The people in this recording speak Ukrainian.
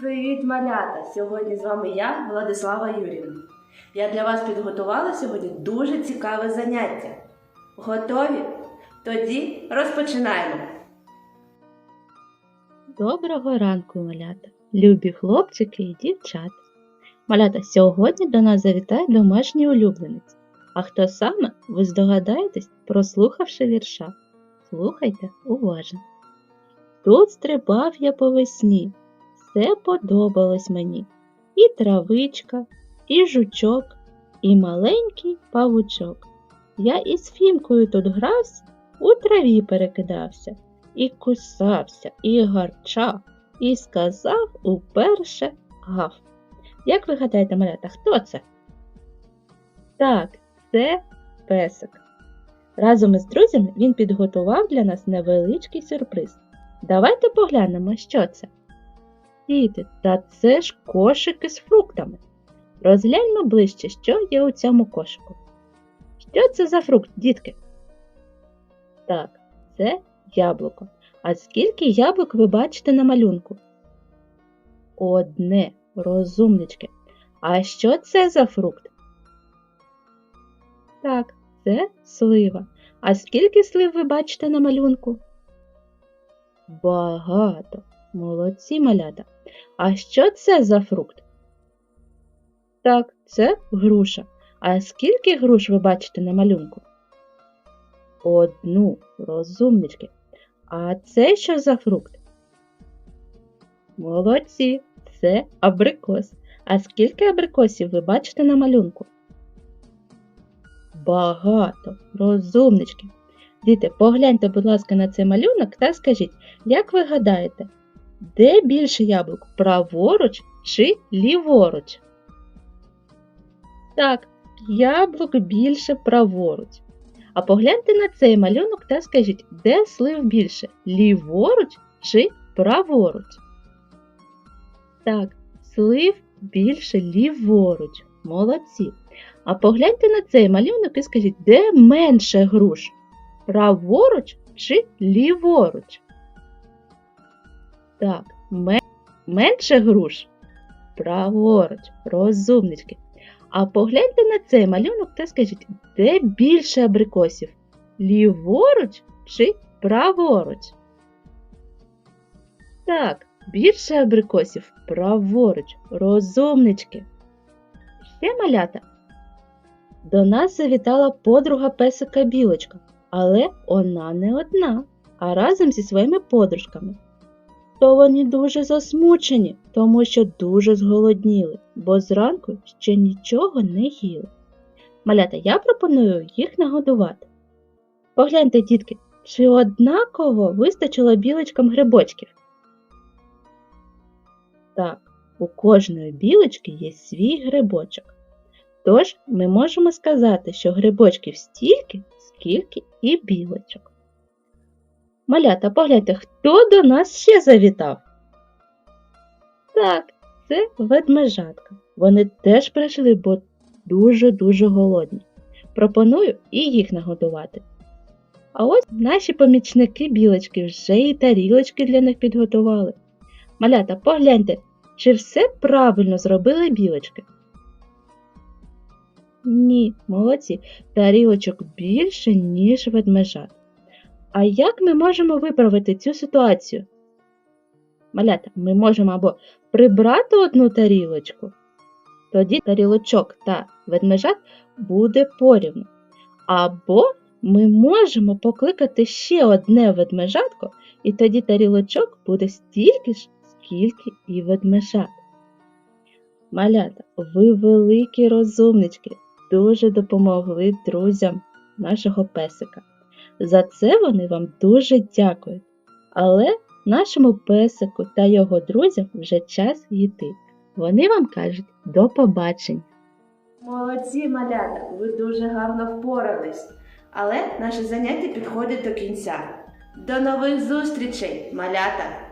Привіт, малята! Сьогодні з вами я, Владислава Юрівна. Я для вас підготувала сьогодні дуже цікаве заняття. Готові? Тоді розпочинаємо. Доброго ранку, малята, любі хлопчики і дівчата. Малята, сьогодні до нас завітає домашній улюбленець. А хто саме, ви здогадаєтесь, прослухавши вірша. Слухайте уважно. Тут стрибав я по весні, все подобалось мені. І травичка, і жучок, і маленький павучок. Я із фімкою тут грався, у траві перекидався і кусався, і гарчав, і сказав уперше гав. Як ви гадаєте, малята, хто це? Так, це песик. Разом із друзями він підготував для нас невеличкий сюрприз. Давайте поглянемо, що це. Діти, та це ж кошики з фруктами. Розгляньмо ближче, що є у цьому кошику. Що це за фрукт, дітки? Так, це яблуко. А скільки яблук ви бачите на малюнку? Одне, розумнички. А що це за фрукт? Так, це слива. А скільки слив ви бачите на малюнку? Багато. Молодці малята. А що це за фрукт? Так, це груша. А скільки груш ви бачите на малюнку? Одну, розумнички. А це що за фрукт? Молодці, це абрикос. А скільки абрикосів ви бачите на малюнку? Багато, розумнички. Діти, погляньте, будь ласка, на цей малюнок та скажіть, як ви гадаєте, де більше яблук? Праворуч чи ліворуч? Так, яблук більше праворуч. А погляньте на цей малюнок та скажіть, де слив більше? Ліворуч чи праворуч? Так, слив більше ліворуч. Молодці. А погляньте на цей малюнок і скажіть, де менше груш? Праворуч чи ліворуч? Так, менше груш. Праворуч, розумнички. А погляньте на цей малюнок та скажіть, де більше абрикосів? Ліворуч чи праворуч? Так, більше абрикосів праворуч, розумнички. Ще малята. До нас завітала подруга песика білочка, але вона не одна, а разом зі своїми подружками. То вони дуже засмучені, тому що дуже зголодніли, бо зранку ще нічого не їли. Малята, я пропоную їх нагодувати. Погляньте, дітки, чи однаково вистачило білочкам грибочків? Так, у кожної білочки є свій грибочок. Тож ми можемо сказати, що грибочків стільки, скільки і білочок. Малята, погляньте, хто до нас ще завітав? Так, це ведмежатка. Вони теж прийшли, бо дуже-дуже голодні. Пропоную і їх нагодувати. А ось наші помічники білочки вже і тарілочки для них підготували. Малята, погляньте, чи все правильно зробили білочки? Ні, молодці, тарілочок більше, ніж ведмежат. А як ми можемо виправити цю ситуацію? Малята, ми можемо або прибрати одну тарілочку, тоді тарілочок та ведмежат буде порівну. Або ми можемо покликати ще одне ведмежатко, і тоді тарілочок буде стільки ж, скільки і ведмежат. Малята, ви великі розумнички, дуже допомогли друзям нашого песика. За це вони вам дуже дякують. Але нашому песику та його друзям вже час йти. Вони вам кажуть до побачення. Молодці, малята, ви дуже гарно впорались. Але наше заняття підходить до кінця. До нових зустрічей, малята!